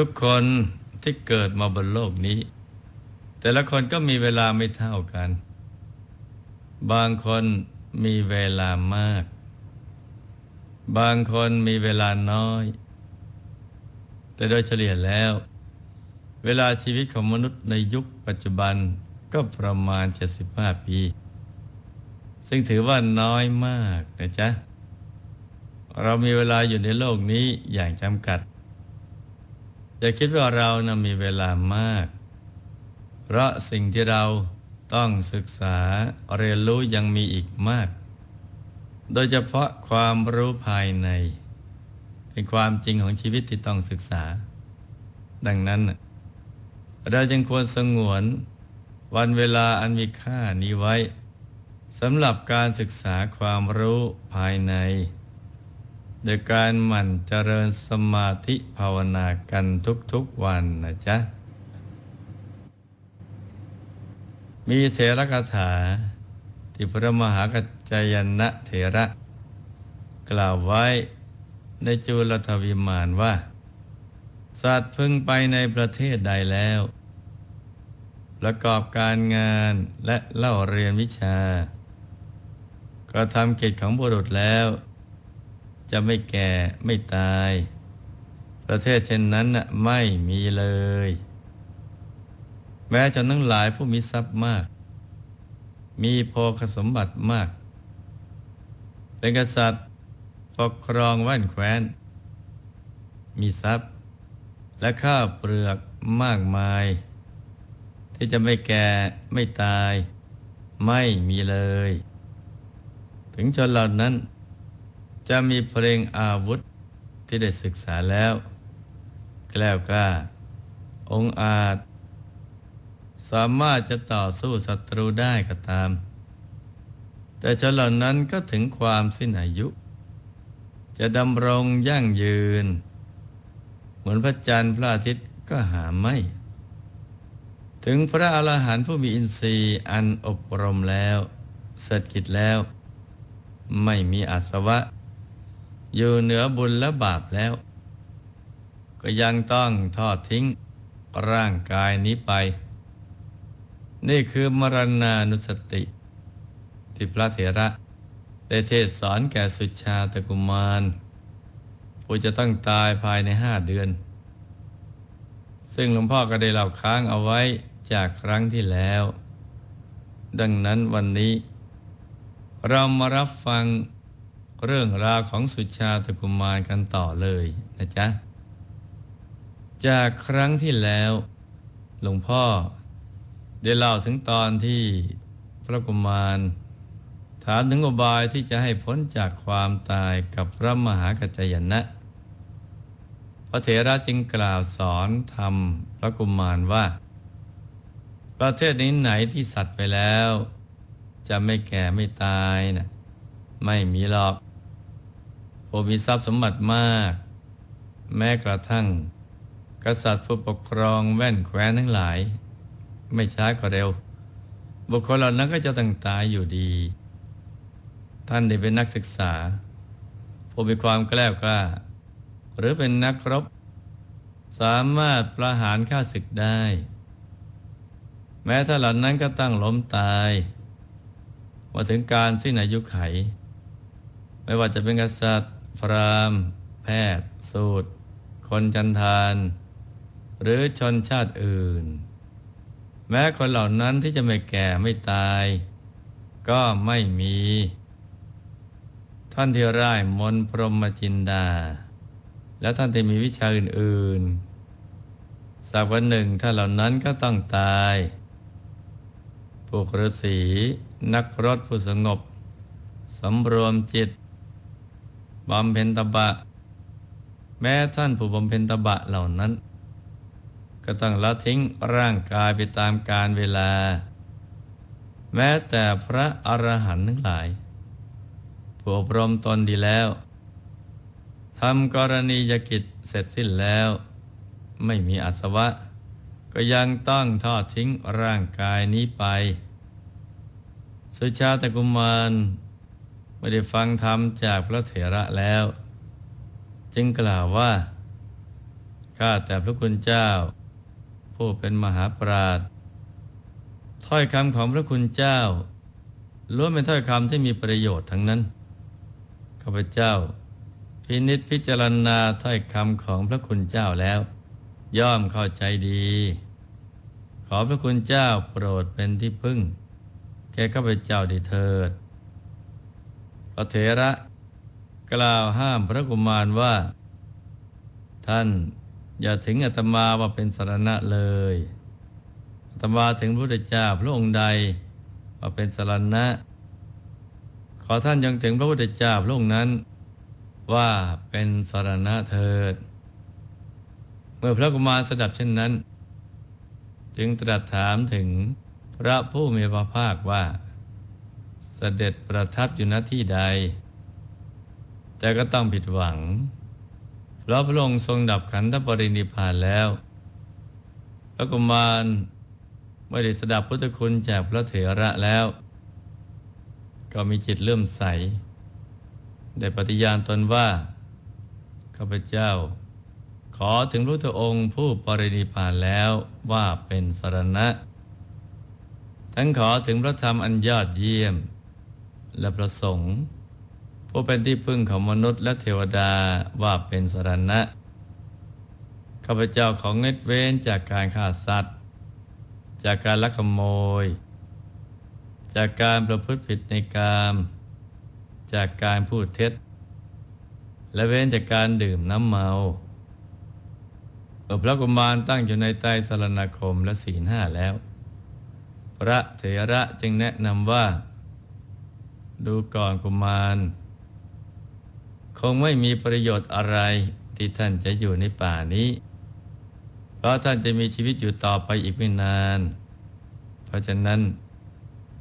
ทุกคนที่เกิดมาบนโลกนี้ แต่ละคนก็มีเวลาไม่เท่ากัน บางคนมีเวลามาก บางคนมีเวลาน้อย แต่โดยเฉลี่ยแล้ว เวลาชีวิตของมนุษย์ในยุคปัจจุบันก็ประมาณ 75 ปี ซึ่งถือว่าน้อยมากนะจ๊ะ เรามีเวลาอยู่ในโลกนี้อย่างจำกัด อย่าคิดว่าเรานะมีเวลามาก เพราะสิ่งที่เราต้องศึกษาเรียนรู้ยังมีอีกมาก โดยเฉพาะความรู้ภายใน เป็นความจริงของชีวิตที่ต้องศึกษา ดังนั้น เราจึงควรสงวนวันเวลาอันมีค่านี้ไว้สำหรับการศึกษาความรู้ภายใน โดยการหมั่นเจริญสมาธิภาวนากันทุกๆวันนะจ๊ะ มีเถรคาถา ที่พระมหากัจจยนะเถระ กล่าวไว้ในจุลทวิมานว่า สัตว์พึงไปในประเทศใดแล้ว ประกอบการงานและเล่าเรียนวิชากระทำกิจของบุรุษแล้ว จะไม่แก่ไม่ตาย ประเทศเช่นนั้นไม่มีเลย แม้จะนั้งหลายผู้มีทรัพย์มาก มีโภคสมบัติมาก เป็นกษัตริย์ปกครองว่านแคว้น มีทรัพย์ และข้าวเปลือกมากมาย ที่จะไม่แก่ไม่ตาย ไม่มีเลย ถึงจนเหล่านั้น จะมีเพลงอาวุธที่ได้ศึกษาแล้ว แกล้วกล้า องอาจ สามารถจะต่อสู้ศัตรูได้ก็ตาม แต่ชนเหล่านั้นก็ถึงความสิ้นอายุ จะดำรงยั่งยืน เหมือนพระจันทร์พระอาทิตย์ก็หาไม่ ถึงพระอรหันต์ผู้มีอินทรีย์อันอบรมแล้ว เสร็จกิจแล้ว ไม่มีอาสวะ อยู่เหนือบุญและบาปแล้ว ก็ยังต้องทอดทิ้งร่างกายนี้ไป นี่คือมรณานุสติ ที่พระเถระได้เทศสอนแก่สุชาตกุมาร ผู้จะต้องตายภายในห้าเดือน ซึ่งหลวงพ่อก็ได้เล่าค้างเอาไว้จากครั้งที่แล้ว ดังนั้นวันนี้ เรามารับฟัง เรื่องราวของสุชาตกุมารกันต่อเลยนะจ๊ะ จากครั้งที่แล้ว หลวงพ่อได้เล่าถึงตอนที่พระกุมารถามถึงอบายที่จะให้พ้นจากความตายกับพระมหากัจจยนะ พระเถระจึงกล่าวสอนธรรมพระกุมารว่า ประเทศนี้ไหนที่สัตว์ไปแล้ว จะไม่แก่ไม่ตายนะไม่มีหรอก ผู้มีทรัพย์สมบัติมาก แม้กระทั่ง กษัตริย์ผู้ปกครองแว่นแคว้นทั้งหลาย ไม่ช้าก็เร็ว บุคคลเหล่านั้นก็จะต้องตายอยู่ดี ท่านได้เป็นนักศึกษา ผู้มีความแกล้วกล้า หรือเป็นนักรบ สามารถประหารข้าศึกได้ แม้ถ้าเหล่านั้นก็ตั้งล้มตายมาถึงการสิ้นอายุไข ไม่ว่าจะเป็นกษัตริย์ พรามแพทย์สูตร คนจันทาน หรือชนชาติอื่น แม้คนเหล่านั้นที่จะไม่แก่ไม่ตาย ก็ไม่มี ท่านที่ร่ายมนพรหมจินดา และท่านที่มีวิชาอื่นๆสักวันหนึ่งถ้าเหล่านั้นก็ต้องตายพวกฤษีนักพรตผู้สงบสำรวมจิต บำเพ็ญตบะ แม้ท่านผู้บำเพ็ญตบะเหล่านั้น ก็ต้องละทิ้งร่างกายไปตามกาลเวลา แม้แต่พระอรหันต์ทั้งหลาย ผู้อบรมตนดีแล้วทำกรณียกิจเสร็จสิ้นแล้ว ไม่มีอาสวะ ก็ยังต้องทอดทิ้งร่างกายนี้ไป สุชาตกุมาร ไม่ได้ฟังธรรมจากพระเถระแล้ว จึงกล่าวว่า ข้าแต่พระคุณเจ้า ผู้เป็นมหาปราชญ์ถ้อยคำของพระคุณเจ้าล้วนเป็นถ้อยคำที่มีประโยชน์ทั้งนั้นข้าพเจ้า พินิษพิจารณาถ้อยคำของพระคุณเจ้าแล้ว ย่อมเข้าใจดี ขอพระคุณเจ้าโปรดเป็นที่พึ่ง แก่ข้าพเจ้าดีเถิด พระเถระกล่าวห้ามพระกุมารว่า ท่านอย่าถึงอาตมาว่าเป็นสารณะเลยอาตมาถึงพระพุทธเจ้าพระองค์ใดว่าเป็นสารณะ ขอท่านยังถึงพระพุทธเจ้าพระองค์นั้น ว่าเป็นสารณะเถิด เมื่อพระกุมารสดับเช่นนั้น จึงตรัสถามถึงพระผู้มีพระภาคว่า เสด็จประทับอยู่ณที่ใด แต่ก็ต้องผิดหวัง เพราะพระองค์ทรงดับขันธปรินิพานแล้ว พระกุมารไม่ได้สดับพุทธคุณจากพระเถระแล้ว ก็มีจิตเลื่อมใส ได้ปฏิญาณตนว่า ข้าพเจ้า ขอถึงพระองค์ผู้ปรินิพพานแล้วว่าเป็นสรณะ ทั้งขอถึงพระธรรมอันยอดเยี่ยม และประสงค์ ผู้เป็นที่พึ่งของมนุษย์และเทวดาว่าเป็นสรณะข้าพเจ้าของเงดเว้นจากการฆ่าสัตว์ จากการลักขโมย จากการประพฤติผิดในกามจากการพูดเท็จ และเว้นจากการดื่มน้ำเมาเมื่อพระกุมารตั้งอยู่ในใต้สรณคมและศีลห้าแล้ว พระเถระจึงแนะนำว่า ดูก่อนกุมาร คงไม่มีประโยชน์อะไรที่ท่านจะอยู่ในป่านี้ เพราะท่านจะมีชีวิตอยู่ต่อไปอีกไม่นาน เพราะฉะนั้น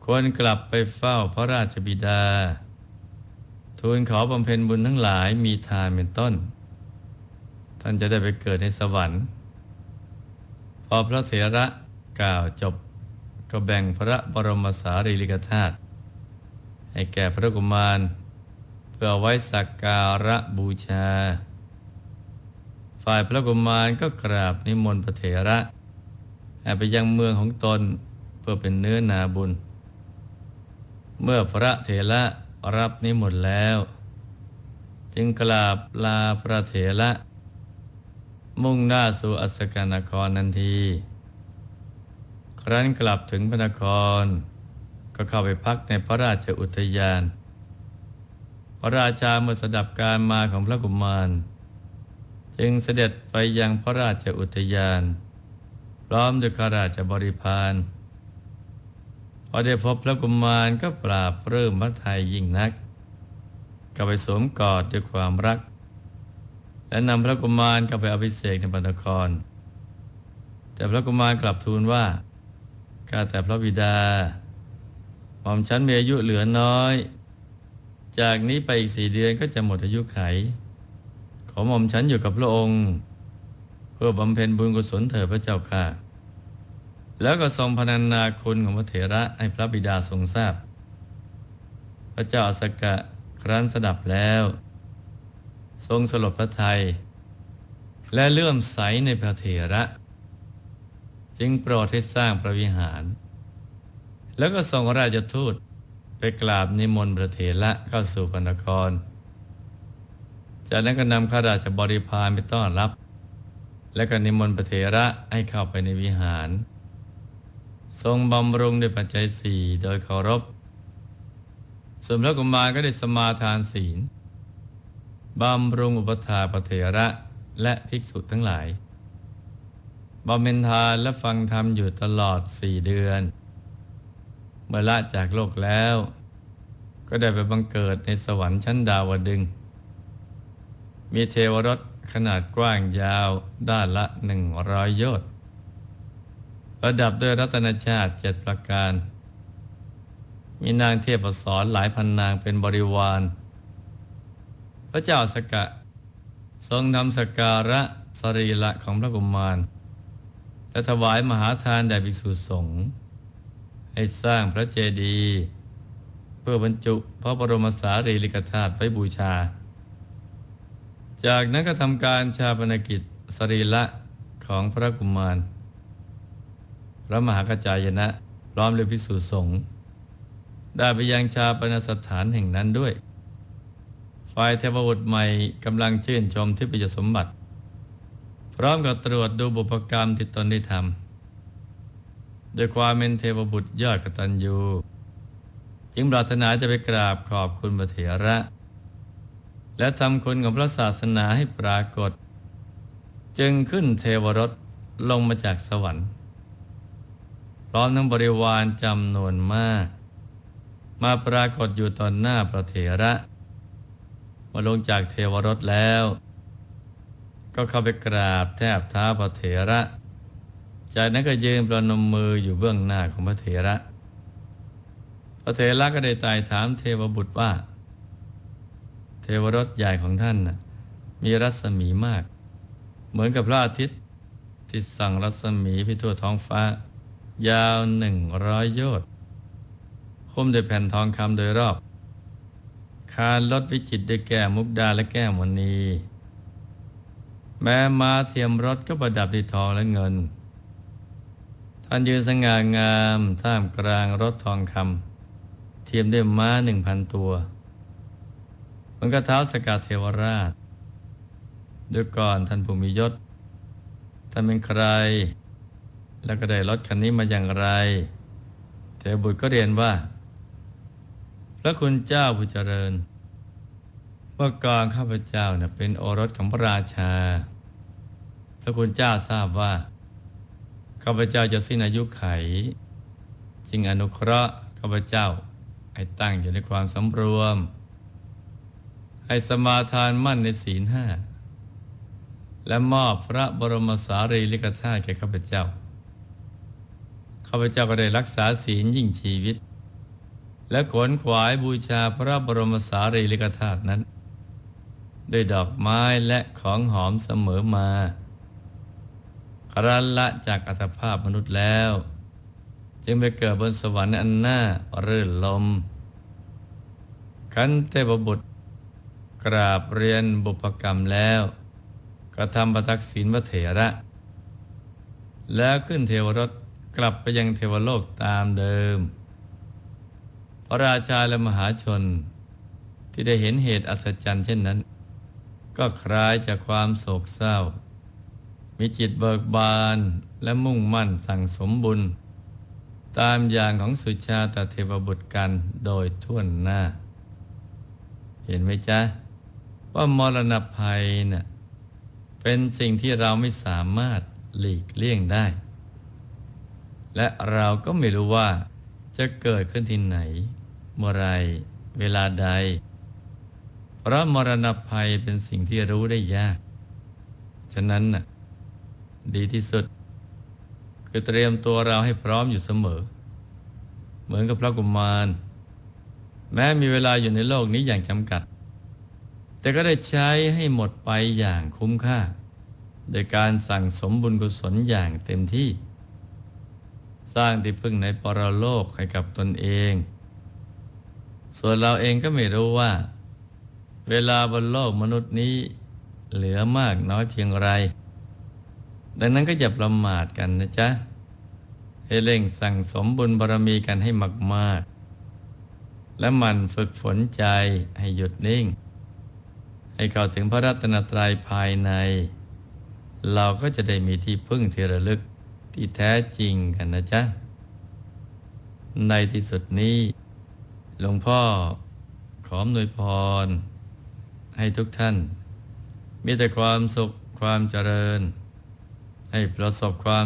ควรกลับไปเฝ้าพระราชบิดา ทูลขอบำเพ็ญบุญทั้งหลายมีทานเป็นต้น ท่านจะได้ไปเกิดในสวรรค์ พอพระเถระกล่าวจบก็แบ่งพระบรมสารีริกธาตุ ให้แก่พระกุมาร เพื่อไว้สักการะบูชา ฝ่ายพระกุมารก็กราบนิมนต์พระเถระไปยังเมืองของตนเพื่อเป็นเนื้อนาบุญ เมื่อพระเถระรับนิมนต์แล้ว จึงกราบลาพระเถระ มุ่งหน้าสู่อัสกนครนันที ครั้นกลับถึงพระนคร ก็เข้าไปพักในพระราชอุทยาน พระราชาเมื่อสดับการมาของพระกุมาร จึงเสด็จไปยังพระราชอุทยาน พร้อมด้วยข้าราชบริพารพอได้พบพระกุมารก็ปราบเริ่มพระทัยยิ่งนัก ก็ไปสวมกอดด้วยความรัก และนำพระกุมารเข้าไปอภิเษกในพระนคร แต่พระกุมารกลับทูลว่า ข้าแต่พระบิดา หม่อมฉันมีอายุเหลือน้อย จากนี้ไปอีกสี่เดือนก็จะหมดอายุไข ขอหม่อมฉันอยู่กับพระองค์ เพื่อบำเพ็ญบุญกุศลเถิดพระเจ้าค่ะ แล้วก็ทรงพนันนาคุณของพระเถระให้พระบิดาทรงทราบ พระเจ้าอสกะครั้นสดับแล้ว ทรงสลดพระทัยและเลื่อมใสในพระเถระ จึงโปรดให้สร้างพระวิหาร แล้วก็ส่งราชทูตไปกราบนิมนต์พระเถระเข้าสู่พระนคร จากนั้นก็นำข้าราชบริพารไปต้อนรับ และก็นิมนต์พระเถระให้เข้าไปในวิหาร ทรงบำรุงด้วยปัจจัยสี่โดยเคารพส่วนพระกุมารก็ได้สมาทานศีลบำรุงอุปถาพระเถระและภิกษุทั้งหลายบำเพ็ญทานและฟังธรรมอยู่ตลอดสี่เดือน เมื่อละจากโลกแล้ว ก็ได้ไปบังเกิดในสวรรค์ชั้นดาวดึง มีเทวรถขนาดกว้างยาวด้านละหนึ่งร้อยโยชน์ประดับด้วยรัตนชาติเจ็ดประการ มีนางเทพสอนหลายพันนางเป็นบริวาร พระเจ้าสกะ ทรงทำสการะสรีระของพระกุมารและถวายมหาทานแด่ภิกษุสงฆ์ ให้สร้างพระเจดีย์เพื่อบรรจุพระบรมสารีริกธาตุไว้บูชา จากนั้นก็ทำการชาปนกิจสรีระของพระกุมาร พระมหากระจายนะพร้อมด้วยพิสุสงฆ์ได้ไปยังชาปนสถานแห่งนั้นด้วย ฝ่ายเทวบุตรใหม่กำลังชื่นชมที่ปิยสมบัติ พร้อมกับตรวจดูบุพกรรมที่ตนได้ทำ ด้วยความเป็นเทวบุตรยอดกตัญญูจึงปรารถนาจะไปกราบขอบคุณพระเถระ และทำคุณของพระศาสนาให้ปรากฏ จึงขึ้นเทวรถลงมาจากสวรรค์ พร้อมทั้งบริวารจำนวนมาก มาปรากฏอยู่ตอนหน้าพระเถระมาลงจากเทวรถแล้ว ก็เข้าไปกราบแทบเท้าพระเถระ จากนั้นก็ยืนประนมมืออยู่เบื้องหน้าของพระเถระ พระเถระก็ได้ไต่ถามเทวบุตรว่า เทวรถใหญ่ของท่านนะมีรัศมีมาก เหมือนกับพระอาทิตย์ที่สั่งรัศมีไปทั่วท้องฟ้า ยาวหนึ่งร้อยโยชน์หุ้มด้วยแผ่นทองคำโดยรอบ คานรถวิจิตด้วยแก้มุกดาและแก้วมณี แม้ม้าเทียมรถก็ประดับด้วยทองและเงิน ท่านยืนสง่างามท่ามกลางรถทองคำเทียมด้วยม้าหนึ่งพันตัวมันก็เท้าสกัดเทวราชด้วยก่อนท่านผู้มียศท่านเป็นใคร แล้วก็ได้รถคันนี้มาอย่างไรเทวบุตรก็เรียนว่า พระคุณเจ้าผู้เจริญเมื่อก่อนข้าพเจ้าเนี่ยเป็นโอรสของพระราชา พระคุณเจ้าทราบว่า ข้าพเจ้าจะสิ้นอายุไข จึงอนุเคราะห์ข้าพเจ้าให้ตั้งอยู่ในความสำรวม ให้สมาทานมั่นในศีลห้า และมอบพระบรมสารีริกธาตุแก่ข้าพเจ้า ข้าพเจ้าก็ได้รักษาศีลยิ่งชีวิต และขวนขวายบูชาพระบรมสารีริกธาตุนั้น ด้วยดอกไม้และของหอมเสมอมา รั้นละจากอัตภาพมนุษย์แล้ว จึงไปเกิดบนสวรรค์อันน่ารื่นลม ขันเทพบุตร กราบเรียนบุพกรรมแล้วก็ทำประทักษิณพระเถระ แล้วขึ้นเทวรถกลับไปยังเทวโลกตามเดิม พระราชาและมหาชนที่ได้เห็นเหตุอัศจรรย์เช่นนั้น ก็คลายจากความโศกเศร้า มีจิตเบิกบานและมุ่งมั่นสั่งสมบุญ ตามอย่างของสุชาตเทวบุตรกันโดยทั่วหน้า เห็นไหมจ๊ะ ว่ามรณภัยน่ะเป็นสิ่งที่เราไม่สามารถหลีกเลี่ยงได้ และเราก็ไม่รู้ว่าจะเกิดขึ้นที่ไหน เมื่อไรเวลาใด เพราะมรณภัยเป็นสิ่งที่รู้ได้ยาก ฉะนั้นน่ะ ดีที่สุด คือเตรียมตัวเราให้พร้อมอยู่เสมอ เหมือนกับพระกุมาร แม้มีเวลาอยู่ในโลกนี้อย่างจำกัด แต่ก็ได้ใช้ให้หมดไปอย่างคุ้มค่า โดยการสั่งสมบุญกุศลอย่างเต็มที่ สร้างที่พึ่งในปรโลกให้กับตนเอง ส่วนเราเองก็ไม่รู้ว่า เวลาบนโลกมนุษย์นี้เหลือมากน้อยเพียงไร ดังนั้นก็อย่าประมาทกันนะจ๊ะ ให้เร่งสั่งสมบุญบารมีกันให้มาก ๆ และมันฝึกฝนใจให้หยุดนิ่ง ให้เข้าถึงพระรัตนตรัยภายใน เราก็จะได้มีที่พึ่งที่ระลึกที่แท้จริงกันนะจ๊ะ ในที่สุดนี้หลวงพ่อขออำนวยพร ให้ทุกท่าน มีแต่ความสุขความเจริญ ให้ประสบความ